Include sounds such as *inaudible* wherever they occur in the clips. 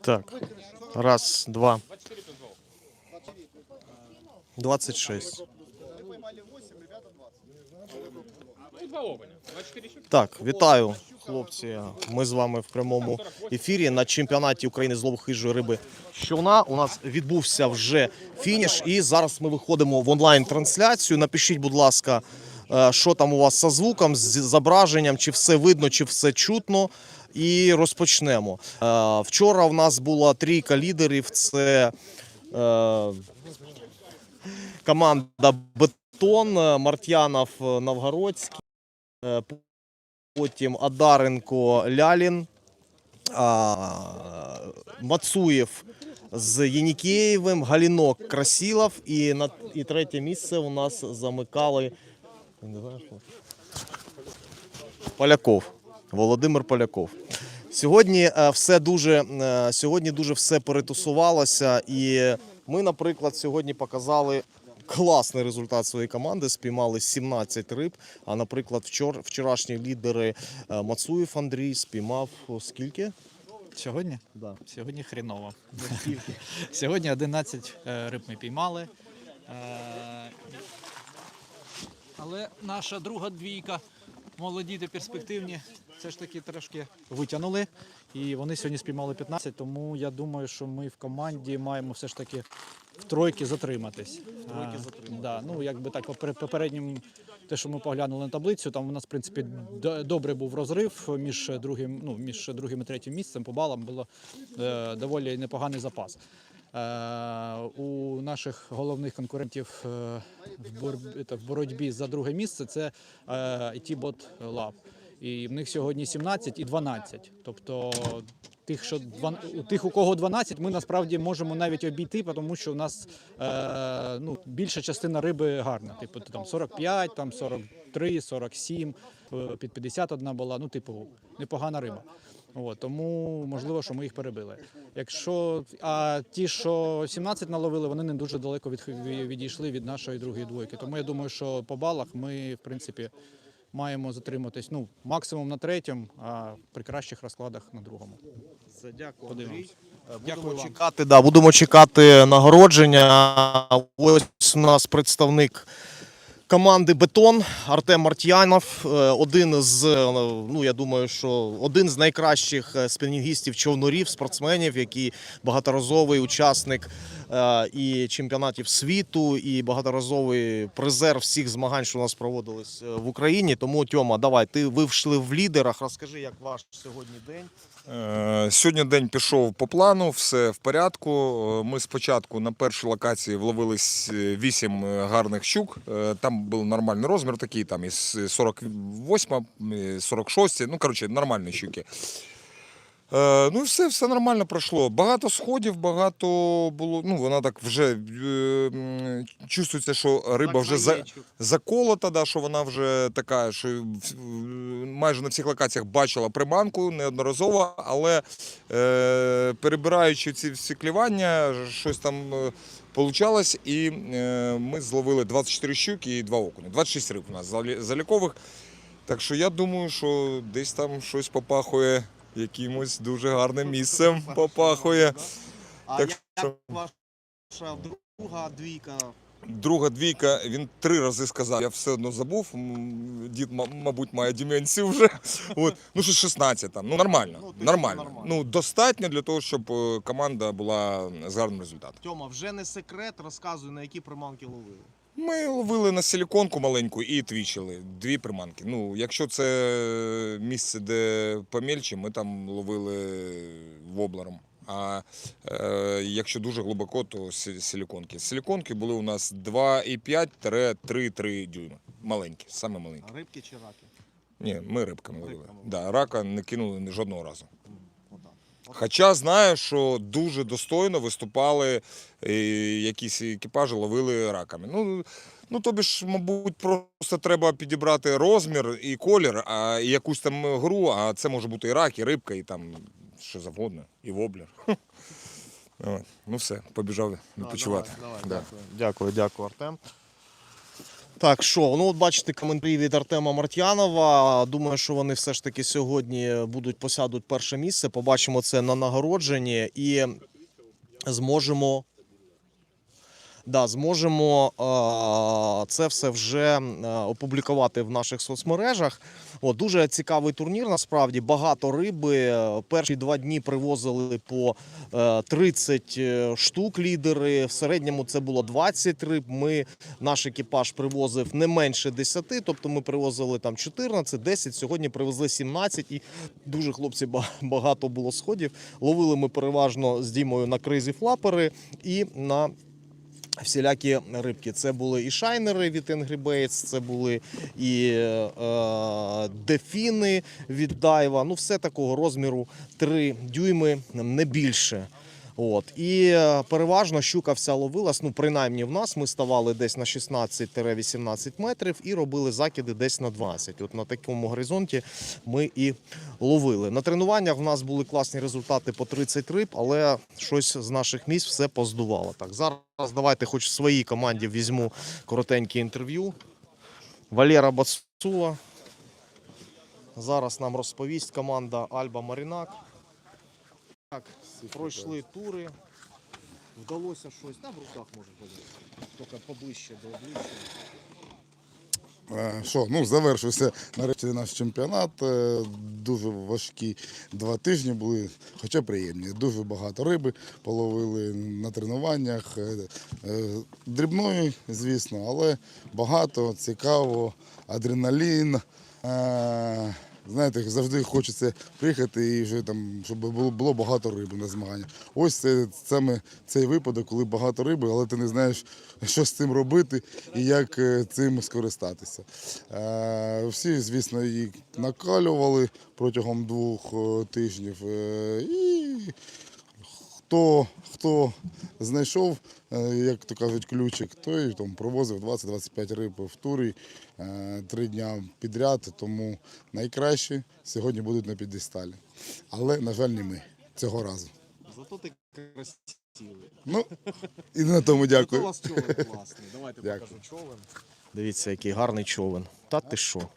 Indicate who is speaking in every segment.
Speaker 1: Так. Раз, два.
Speaker 2: 24 тузов.
Speaker 1: 26.
Speaker 2: Ну, два окуня. 24 щуки.
Speaker 1: Так, вітаю, хлопці. Ми з вами в прямому ефірі на чемпіонаті України з лову хижої риби щовна. У нас відбувся вже фініш, і зараз ми виходимо в онлайн-трансляцію. Напишіть, будь ласка, е, що там у вас зі звуком, з зображенням, чи все видно, чи все чутно. І розпочнемо. Е, Вчора в нас була трійка лідерів. Це е, команда Бетон, е, Мартьянов, е, Новгородський. Потім Адаренко Лялін, Мацуєв з Єнікеєвим, Галінок Красілов і на і третє місце у нас замикали. Поляков. Володимир Поляков. Сьогодні е, все дуже е, сьогодні дуже все перетусувалося, і ми, наприклад, сьогодні показали класний результат своєї команди. Спіймали 17 риб. А, наприклад, вчор, вчорашні лідери е, Мацуєв Андрій спіймав скільки?
Speaker 3: Сьогодні?
Speaker 1: Да.
Speaker 3: Сьогодні хріново. *laughs* Сьогодні 11 е, риб ми піймали. Але наша друга двійка, молоді та перспективні, все ж таки трошки витягнули. І вони сьогодні спіймали 15, тому я думаю, що ми в команді маємо все ж таки в тройки затриматись.
Speaker 1: В
Speaker 3: тройки
Speaker 1: затриматись.
Speaker 3: Да, ну, якби так, по попереднім, те, що ми поглянули на таблицю, там у нас, в принципі, добре був розрив між другим, ну, між другим і третім місцем. По балам було е, доволі непоганий запас. Е, у наших головних конкурентів е, в, боротьбі за друге місце це е, IT-Bot Lab. І в них сьогодні 17 і 12. Тобто тих, що тих, у кого 12, ми насправді можемо навіть обійти, тому що у нас е, ну, більша частина риби гарна. Типу там 45, там 43, 47, е, під 51 була. Ну, типу, непогана риба. От, тому можливо, що ми їх перебили. Якщо а ті, що 17 наловили, вони не дуже далеко від, відійшли від нашої другої двойки. Тому я думаю, що по балах ми, в принципі, маємо затриматись ну, максимум на третьому, а при кращих розкладах на другому.
Speaker 1: Дякую,
Speaker 3: Подивимось.
Speaker 1: Будемо
Speaker 3: Дякую
Speaker 1: чекати, да, будемо чекати нагородження. Ось у нас представник команди Бетон Артем Мартьянов. е, Один з, е, ну я думаю, що один з найкращих е, спінінгістів човнурів, спортсменів, який багаторазовий учасник і чемпіонатів світу, і багаторазовий призер всіх змагань, що у нас проводились в Україні. Тому Тьома, давай, ти ви вийшли в лідерах. Розкажи, як ваш сьогодні день.
Speaker 4: Е, Сьогодні день пішов по плану, все в порядку. Е, Ми спочатку на першій локації вловились е, вісім е, гарних щук. Там був нормальний розмір, такий там із 48, е, 46, ну коротше, нормальні щуки. Е, Ну і все, все нормально пройшло. Багато сходів, багато було. Ну, вона так вже е, чувствується, що риба вже за, заколота, да, що вона вже така, що в- майже на всіх локаціях бачила приманку неодноразово, але е, перебираючи ці всі клівання, щось там е, получалось, і е, ми зловили 24 щуки і 2 окуня. 26 риб у нас залі- залікових. Так що я думаю, що десь там щось попахує якимось дуже гарним місцем попахує.
Speaker 1: А
Speaker 4: Так
Speaker 1: як
Speaker 4: що-
Speaker 1: ваша друга двійка?
Speaker 4: Друга двійка, він три рази сказав. Я все одно забув. Дід, мабуть, має деменцію вже. *laughs* От. Ну, що 16 там. Ну, нормально.
Speaker 1: Ну,
Speaker 4: нормально.
Speaker 1: нормально.
Speaker 4: Ну, достатньо для того, щоб е, команда була з гарним результатом.
Speaker 1: Тьома, вже не секрет, розказуй, на які приманки ловили.
Speaker 4: Ми ловили на силіконку маленьку і твічили. Дві приманки. Ну, якщо це місце, де помельче, ми там ловили воблером. А е, якщо дуже глибоко, то силіконки. Силіконки були у нас 2,5-3,3 дюйма. Маленькі, саме маленькі.
Speaker 1: А Рибки чи раки?
Speaker 4: Ні, ми рибками ловили.
Speaker 1: Рибками.
Speaker 4: Да, рака не кинули жодного разу. Хоча знаю, що дуже достойно виступали е, якісь екіпажі, ловили раками. Ну, ну тобі ж, мабуть, просто треба підібрати розмір і колір, а і якусь там гру, а це може бути і рак, і рибка, і там що завгодно, і воблер. Ну все, побіжав відпочивати.
Speaker 1: Давай, давай,
Speaker 4: Да.
Speaker 1: Дякую, дякую, Артем. Так, що, ну от бачите коментарі від Артема Мартянова. Думаю, що вони все ж таки сьогодні будуть посядуть перше місце. Побачимо це на нагородженні і зможемо. Да, зможемо е, це все вже е, опублікувати в наших соцмережах. О, дуже цікавий турнір. Насправді багато риби. Е, Перші два дні привозили по е, 30 е, штук лідери. В середньому це було 20 риб. Ми наш екіпаж привозив не менше 10, тобто ми привозили там 14, 10, сьогодні привезли 17 і дуже хлопці багато було сходів. Ловили ми переважно з Дімою на кризі флапери і на всілякі рибки. Це були і шайнери від Angry Baits, це були і е, дефіни від дайва. Ну, все такого розміру 3 дюйми, не більше. От. І е, переважно щука вся ловилась, ну принаймні в нас ми ставали десь на 16-18 метрів і робили закиди десь на 20. От на такому горизонті ми і ловили. На тренуваннях в нас були класні результати по 30 риб, але щось з наших місць все поздувало. Так, зараз давайте хоч своїй команді візьму коротеньке інтерв'ю. Валера Бацула. Зараз нам розповість команда Альба Марінак. Так, пройшли тури. Вдалося щось. Та в руках може бути. Тільки поближче до обличчя.
Speaker 5: Е, Що, ну завершився нарешті наш чемпіонат. Е, Дуже важкі два тижні були, хоча приємні. Дуже багато риби половили на тренуваннях. Е, Дрібної, звісно, але багато, цікаво, адреналін. Знаєте, завжди хочеться приїхати і вже там, щоб було, було багато риби на змагання. Ось це саме цей випадок, коли багато риби, але ти не знаєш, що з цим робити і як е, цим скористатися. Е, Всі, звісно, її накалювали протягом двох е, тижнів. І хто, хто знайшов, е, як то кажуть, ключик, той там провозив 20-25 риб в турі е, три дня підряд. Тому найкращі сьогодні будуть на піддесталі. Але, на жаль, не ми цього разу.
Speaker 1: Зато ти красивий.
Speaker 5: Ну, і на тому дякую.
Speaker 1: у вас човен класний. Давайте
Speaker 5: Дякую.
Speaker 1: покажу човен. Дивіться, який гарний човен. Та ти що?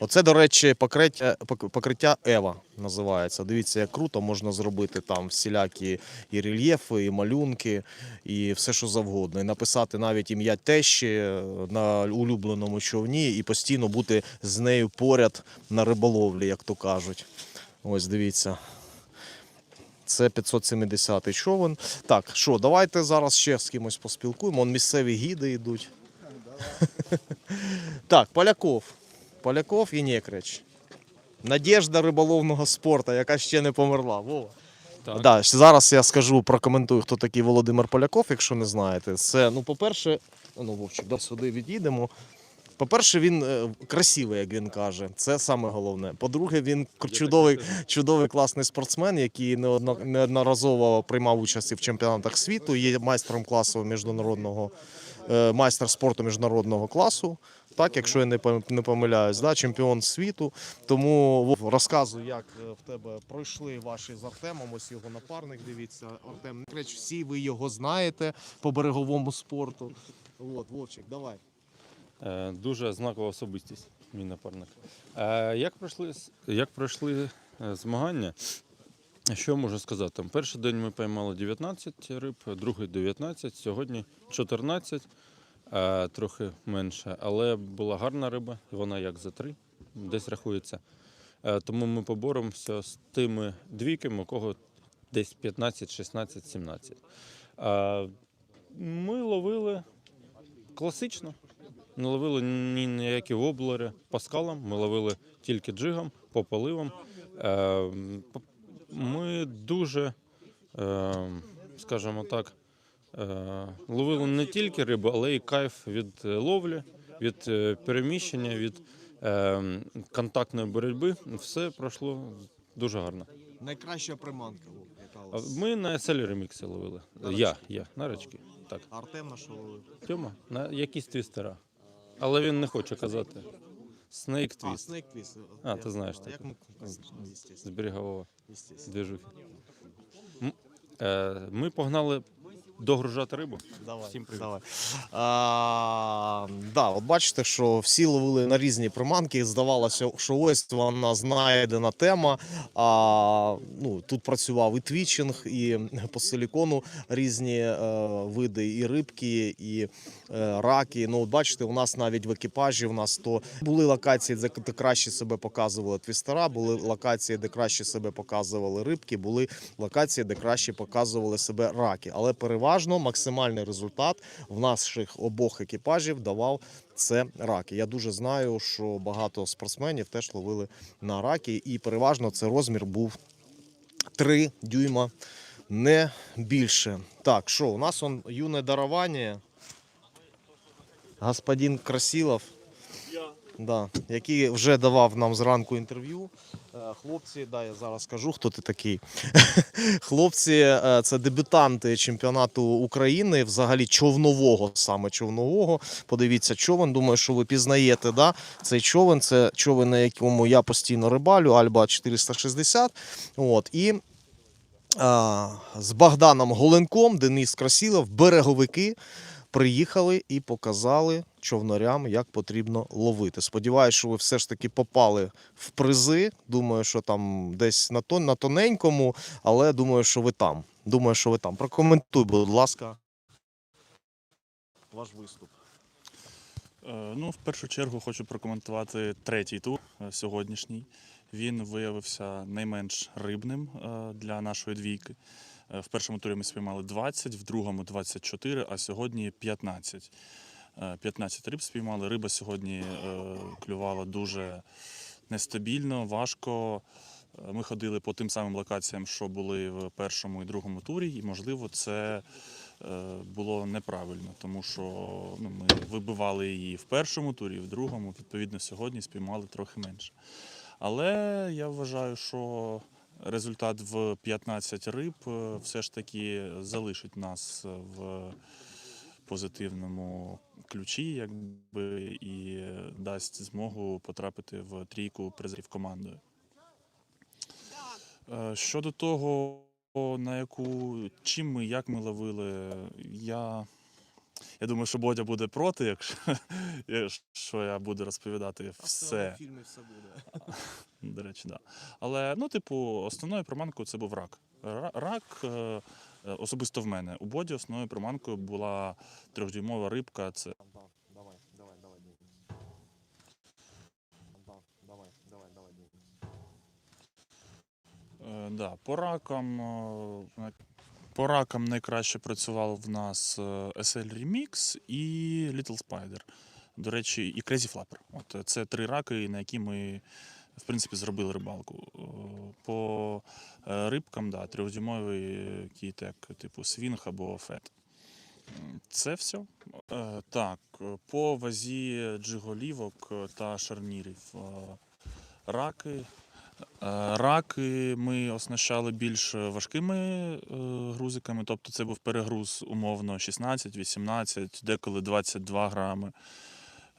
Speaker 1: Оце, до речі, покриття, покриття Ева називається. Дивіться, як круто можна зробити там всілякі і рельєфи, і малюнки, і все, що завгодно. І написати навіть ім'я тещі е, на улюбленому човні і постійно бути з нею поряд на риболовлі, як то кажуть. Ось дивіться. Це 570-й човен. Так, що, давайте зараз ще з кимось поспілкуємо. Вон місцеві гіди йдуть. *laughs* так, Поляков. Поляков і Некрич. Надіжда риболовного спорту, яка ще не померла. Вова.
Speaker 2: Так.
Speaker 1: Да, зараз я скажу, прокоментую, хто такий Володимир Поляков, якщо не знаєте. Це, ну, по-перше, ну, Вовчик, до сюди відійдемо. По-перше, він е, красивий, як він каже. Це саме головне. По-друге, він чудовий, чудовий класний спортсмен, який неодноразово приймав участь в чемпіонатах світу. Є майстром класу міжнародного е, майстер спорту міжнародного класу. Так, якщо я не помиляюсь, да, чемпіон світу. Тому Вов, розказуй, як е, в тебе пройшли ваші з Артемом. Ось його напарник. Дивіться, Артем Некреч, всі ви його знаєте по береговому спорту. От, Вовчик, давай.
Speaker 6: Е, Дуже знакова особистість, мій напарник. Е, Як пройшли, як пройшли змагання? Що можу сказати? Перший день ми поймали 19 риб, другий 19, сьогодні 14, е, трохи менше, але була гарна риба, вона як за три, десь рахується. Е, Тому ми поборемося з тими двійками, у кого десь 15, 16, 17. Е, Ми ловили класично. Не ловили ні ніякі воблери по скалам, ми ловили тільки джигом, по поливам. Е, Ми дуже, е, скажімо так, е, ловили не тільки рибу, але й кайф від е, ловлі, від е, переміщення, від е, контактної боротьби. Все пройшло дуже гарно.
Speaker 1: Найкраща приманка,
Speaker 6: А. Ми на селі ремікси ловили.
Speaker 1: На
Speaker 6: Я, я, на рачки. Так.
Speaker 1: Артем на що ловив?
Speaker 6: Тьома, на якісь твістера. Але він не хоче казати. Snake
Speaker 1: А,
Speaker 6: Twist
Speaker 1: Snake Twist.
Speaker 6: А, ти знаєш
Speaker 1: понял. Як ми...
Speaker 6: з берегового е, Ми погнали догружати рибу.
Speaker 1: Давай,
Speaker 6: Всім привіт.
Speaker 1: давай. А, да, от бачите, що всі ловили на різні приманки. Здавалося, що ось вона знайдена тема. А, ну, тут працював і твічинг, і по силікону різні е, види, і рибки, і е, раки. Ну, от бачите, у нас навіть в екіпажі у нас то були локації, де краще себе показували твістера, були локації, де краще себе показували рибки, були локації, де краще показували себе раки. Але переважно максимальний результат в наших обох екіпажів давав це раки. Я дуже знаю, що багато спортсменів теж ловили на раки, і переважно це розмір був 3 дюйма, не більше. Так, що у нас он юне дарування. Господин Красилов. Да, який вже давав нам зранку інтерв'ю. Е, Хлопці, да, я зараз скажу, хто ти такий. *laughs* Хлопці, е, це дебютанти чемпіонату України, взагалі човнового, саме човнового. Подивіться, човен. Думаю, що ви пізнаєте. Да? Цей човен це човен, на якому я постійно рибалю, Альба 460. От, і а, з Богданом Голенком, Денис Красілов, береговики приїхали і показали човнарям, як потрібно ловити. Сподіваюсь, що ви все ж таки попали в призи. Думаю, що там десь на, тон, на тоненькому, але думаю, що ви там. Думаю, що ви там. Прокоментуй, будь ласка. Ваш виступ.
Speaker 7: Е, Ну, в першу чергу хочу прокоментувати третій тур е, сьогоднішній. Він виявився найменш рибним е, для нашої двійки. Е, В першому турі ми спіймали 20, в другому 24, а сьогодні 15. Е, 15 риб спіймали. Риба сьогодні е, клювала дуже нестабільно, важко. Е, Ми ходили по тим самим локаціям, що були в першому і другому турі, і, можливо, це е, було неправильно, тому що ну, ми вибивали її в першому турі, в другому, відповідно, сьогодні спіймали трохи менше. Але я вважаю, що результат в 15 риб е, все ж таки залишить нас в позитивному ключі, якби і дасть змогу потрапити в трійку призерів командою. Е, Щодо того, на яку чим ми, як ми ловили, я, я думаю, що Бодя буде проти, якщо, *laughs* якщо я буду розповідати все.
Speaker 1: фільмі все буде. *laughs*
Speaker 7: До речі, да. Але ну, типу, основною приманкою це був рак. Рак е, особисто в мене. У Боді основною приманкою була трьохдюймова рибка. Це
Speaker 1: Давай, давай, давай, давай. Давай, давай, давай.
Speaker 7: Е, да, по ракам, е, по ракам найкраще працював в нас е, SL Remix і Little Spider. До речі, і Crazy Flapper. От е, це три раки, на які ми в принципі зробили рибалку. Е, По рибкам, да, трьохдюймовий кітек, типу свінг або фет. Це все. Так, по вазі джиголівок та шарнірів. Раки. Е, Раки ми оснащали більш важкими е, грузиками, тобто це був перегруз умовно 16, 18, деколи 22 грами.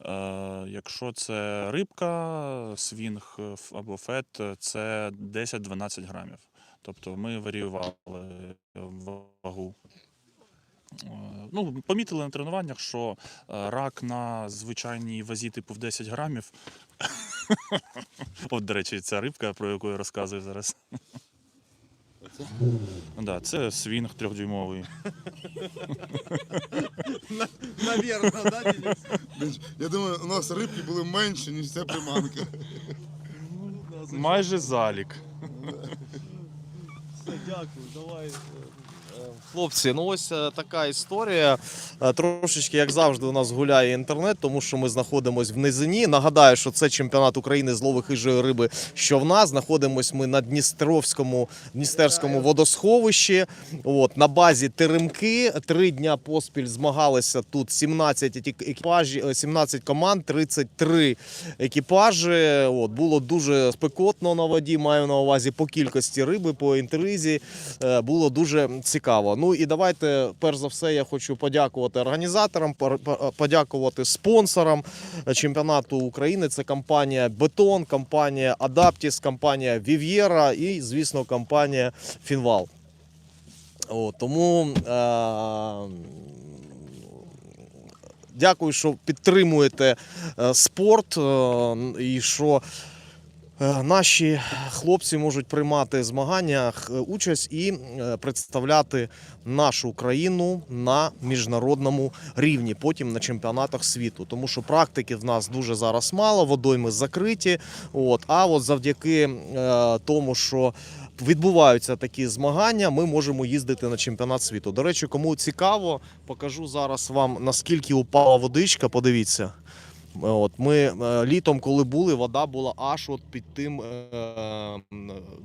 Speaker 7: Е, Якщо це рибка, свінг або фет, це 10-12 грамів. Тобто ми варіювали вагу. Е, Ну, помітили на тренуваннях, що е, рак на звичайній вазі типу в 10 грамів. От, до речі, ця рибка, про яку я розказую зараз. Ну Да, це свінг трьохдюймовий.
Speaker 1: Навірно, да? Денис,
Speaker 5: Я думаю, у нас рибки були менші, ніж ця приманка.
Speaker 7: Майже залік.
Speaker 1: Все, дякую, давай. Хлопці, ну ось е, така історія. Е, Трошечки, як завжди, у нас гуляє інтернет, тому що ми знаходимося в низині. Нагадаю, що це чемпіонат України з лови хижої риби. Що в нас знаходимося ми на Дністровському Дністерському водосховищі. От на базі Теремки. Три дня поспіль змагалися тут 17 екіпажі, е, 17 команд, 33 екіпажі. От було дуже спекотно на воді. Маю на увазі по кількості риби, по інтризі. Е, Було дуже цікаво. Ну і давайте, перш за все, я хочу подякувати організаторам, подякувати спонсорам чемпіонату України. Це компанія Бетон, компанія Адаптіс, компанія Вів'єра і, звісно, компанія Фінвал. Тому е, дякую, що підтримуєте е, спорт е, і що наші хлопці можуть приймати в змаганнях е, участь і е, представляти нашу країну на міжнародному рівні, потім на чемпіонатах світу. Тому що практики в нас дуже зараз мало, водойми закриті. От, а от завдяки е, тому, що відбуваються такі змагання, ми можемо їздити на чемпіонат світу. До речі, кому цікаво, покажу зараз вам наскільки упала водичка. Подивіться. От ми е, літом, коли були, вода була аж от під тим е,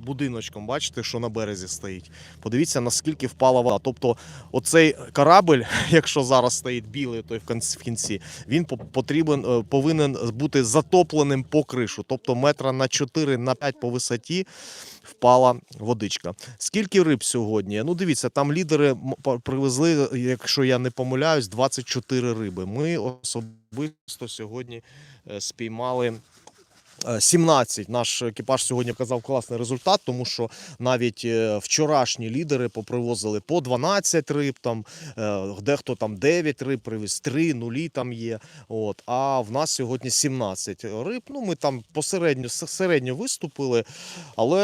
Speaker 1: будиночком. Бачите, що на березі стоїть. Подивіться, наскільки впала вода. Тобто, оцей корабль, *laughs* якщо зараз стоїть білий, той в кінці, він потрібен, е, повинен бути затопленим по кришу. Тобто метра на 4 на 5 по висоті впала водичка. Скільки риб сьогодні? Ну, дивіться, там лідери привезли, якщо я не помиляюсь, 24 риби. Ми особисто сьогодні е, спіймали. Е, 17. Наш екіпаж сьогодні показав класний результат, тому що навіть е, вчорашні лідери попривозили по 12 риб, там, е, дехто там 9 риб привіз, 3 нулі там є. От, а в нас сьогодні 17 риб. Ну, ми там посередньо середньо виступили, але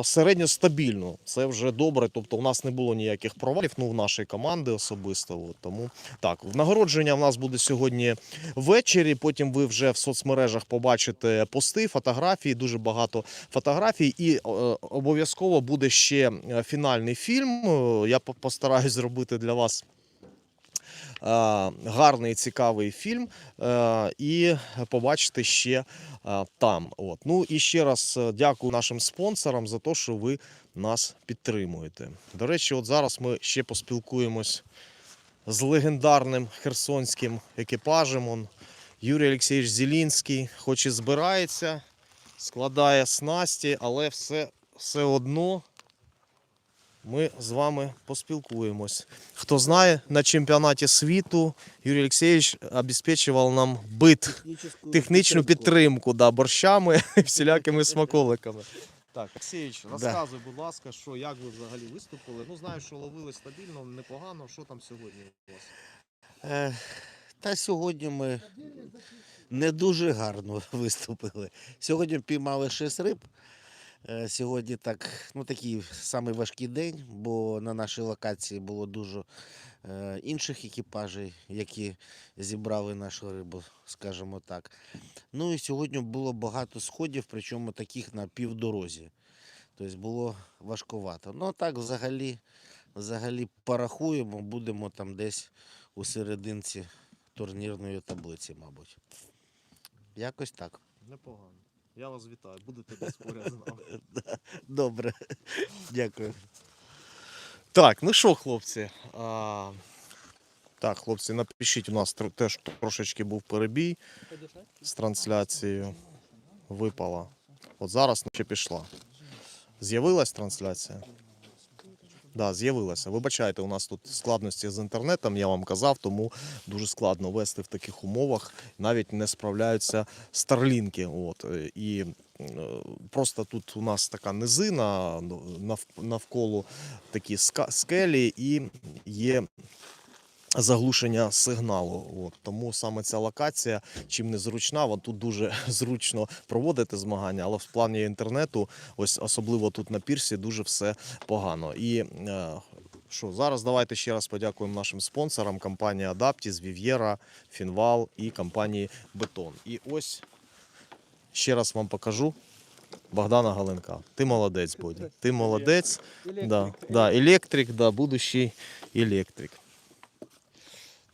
Speaker 1: е, середньо стабільно. Це вже добре. Тобто, у нас не було ніяких провалів, ну, в нашої команди особисто. От, тому так, нагородження в нас буде сьогодні ввечері. Потім ви вже в соцмережах побачите пости, фотографії, дуже багато фотографій. І е, обов'язково буде ще е, фінальний фільм. Е, Я постараюсь зробити для вас. Гарний цікавий фільм, і побачите ще там. От. Ну і ще раз дякую нашим спонсорам за те, що ви нас підтримуєте. До речі, от зараз ми ще поспілкуємось з легендарним херсонським екіпажем. Он, Юрій Олексійович Зілінський, хоч і збирається, складає снасті, але все, все одно ми з вами поспілкуємось. Хто знає, на чемпіонаті світу Юрій Олексійович обезпечував нам бит, технічну підтримку да, борщами *laughs* і всілякими смаколиками. Так, Олексійович, розказуй, будь ласка, що як ви взагалі виступили? Ну, знаю, що ловили стабільно, непогано. Що там сьогодні у вас?
Speaker 8: Та сьогодні ми не дуже гарно *laughs* виступили. Сьогодні піймали 6 риб. Е, Сьогодні так, ну, такий самий важкий день, бо на нашій локації було дуже е, інших екіпажів, які зібрали нашу рибу, скажімо так. Ну і сьогодні було багато сходів, причому таких на півдорозі. Тобто було важкувато. Ну так взагалі, взагалі порахуємо, будемо там десь у серединці турнірної таблиці, мабуть. Якось так.
Speaker 1: Непогано. Я вас вітаю. Будете десь поряд з *laughs* нами.
Speaker 8: Добре. Дякую.
Speaker 1: Так, ну що, хлопці? А, так, хлопці, напишіть, у нас тр- теж трошечки був перебій з трансляцією. Випала. От зараз ще пішла. З'явилась трансляція? Да, з'явилася. Вибачайте, у нас тут складності з інтернетом, я вам казав, тому дуже складно вести в таких умовах. Навіть не справляються старлінки. От. І е, просто тут у нас така низина, ну, навколо такі скелі і є заглушення сигналу. От. Тому саме ця локація, чим не зручна, вон тут дуже *laughs* зручно проводити змагання, але в плані інтернету, ось особливо тут на пірсі, дуже все погано. І е, що, зараз давайте ще раз подякуємо нашим спонсорам компанії Adaptis, Viviera, Finval і компанії Бетон. І ось ще раз вам покажу. Богдана Галенка. Ти молодець, Бодя. Ти молодець. Да, да, електрик, да, будущий електрик.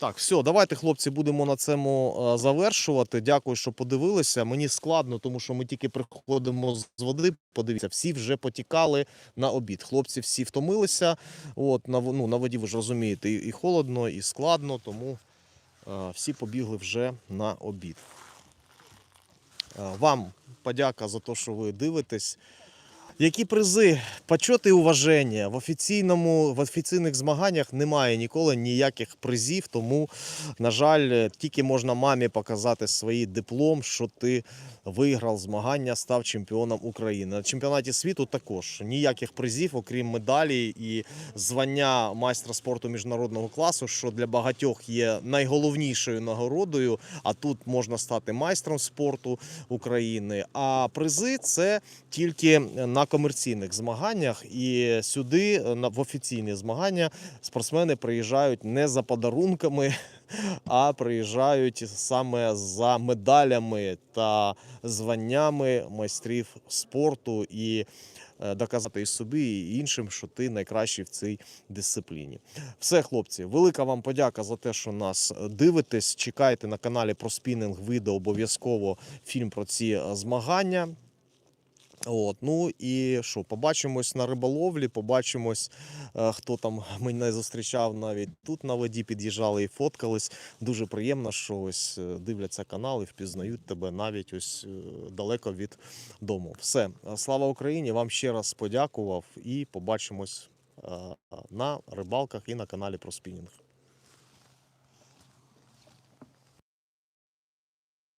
Speaker 1: Так, все, давайте, хлопці, будемо на цьому е, завершувати. Дякую, що подивилися. Мені складно, тому що ми тільки приходимо з води. Подивіться, всі вже потікали на обід. Хлопці всі втомилися. От, на, ну, на воді ви ж розумієте, і, холодно, і складно, тому е, всі побігли вже на обід. Е, Вам подяка за те, що ви дивитесь. Які призи? Почет і уваження. В офіційному в офіційних змаганнях немає ніколи ніяких призів, тому, на жаль, тільки можна мамі показати свій диплом, що ти виграв змагання, став чемпіоном України. На чемпіонаті світу також ніяких призів, окрім медалі і звання майстра спорту міжнародного класу, що для багатьох є найголовнішою нагородою. А тут можна стати майстром спорту України. А призи це тільки на комерційних змаганнях. І сюди, в офіційні змагання, спортсмени приїжджають не за подарунками. *laughs* А приїжджають саме за медалями та званнями майстрів спорту і е, доказати і собі, і іншим, що ти найкращий в цій дисципліні. Все, хлопці, велика вам подяка за те, що нас е, дивитесь. Чекайте на каналі про спінінг відео обов'язково фільм про ці е, змагання. От, ну і що, побачимось на риболовлі, побачимось, е, хто там мене зустрічав навіть тут на воді, під'їжджали і фоткались. Дуже приємно, що ось е, дивляться канал і впізнають тебе навіть ось е, далеко від дому. Все, слава Україні! Вам ще раз подякував і побачимось на рибалках і на каналі про спінінг.